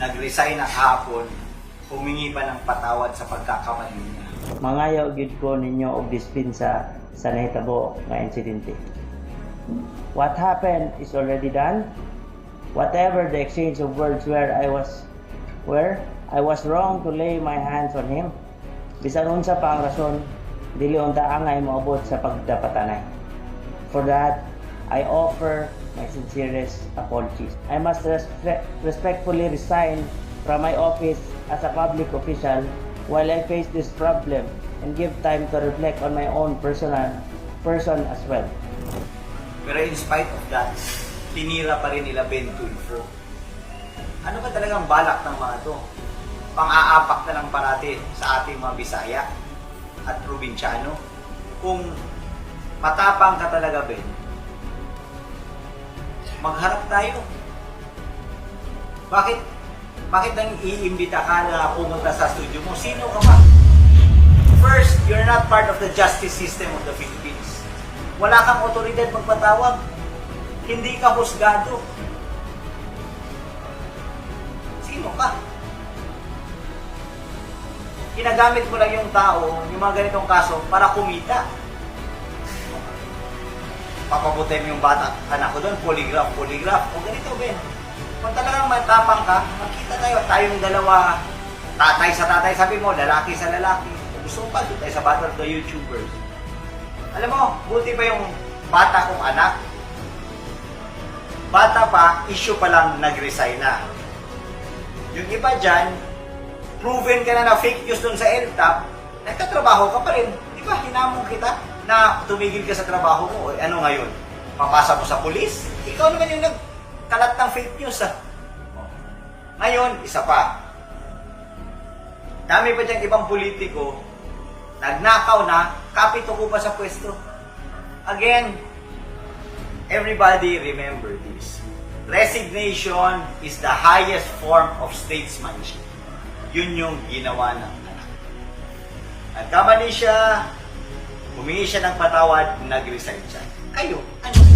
nag-resign na kahapon, humingi pa ng patawad sa pagkakamali niya. Mangayaw gyud ko ninyo og dispensa sa nahitabo nga insidente. What happened is already done. Whatever the exchange of words where I was where I was wrong to lay my hands on him. Bisan unsa pa ang rason, dili unta angay moabot sa pagdapatanay. For that, I offer my sincerest apologies. I must respe- respectfully resign from my office as a public official while I face this problem and give time to reflect on my own personal person as well. Pero in spite of that, tinira pa rin nila Ben Tulfo. Ano ba talagang balak ng mga to? Pang-aapak na lang parati sa ating mga Bisaya at probinsyano. Kung matapang ka talaga, Ben, magharap tayo. Bakit? Bakit nang iimbita ka na pumunta sa studio mo? Sino ka ba? First, you're not part of the justice system of the Philippines. Wala kang otoridad magpatawag. Hindi ka husgado. Sino ka? Ginagamit mo lang yung tao, yung mga ganitong kaso, para kumita. Papabutin yung bata. Anak ko doon, polygraph, polygraph. O ganito, Ben. Kung talagang matapang ka, magkita tayo. Tayong dalawa, tatay sa tatay, sabi mo, lalaki sa lalaki. Gusto mo pa, doon tayo sa Battle of YouTubers. Alam mo, buti pa yung bata kong anak. Bata pa, issue pa lang nag-resign na. Yung iba dyan, proven ka na na fake news dun sa LTAP, nagtatrabaho ka pa rin. Di ba, hinamon kita na tumigil ka sa trabaho mo. O, ano ngayon? Papasa mo sa pulis? Ikaw naman yung nagkalat ng fake news, ah. Ngayon, isa pa. Dami pa dyan ibang politiko, nagnakaw na, kapito ko pa sa pwesto. Again, everybody remember this. Resignation is the highest form of statesmanship. Yun yung ginawa ng anak. Nagkamali siya, humingi siya ng patawad, nag-resign siya. Kayo, ano?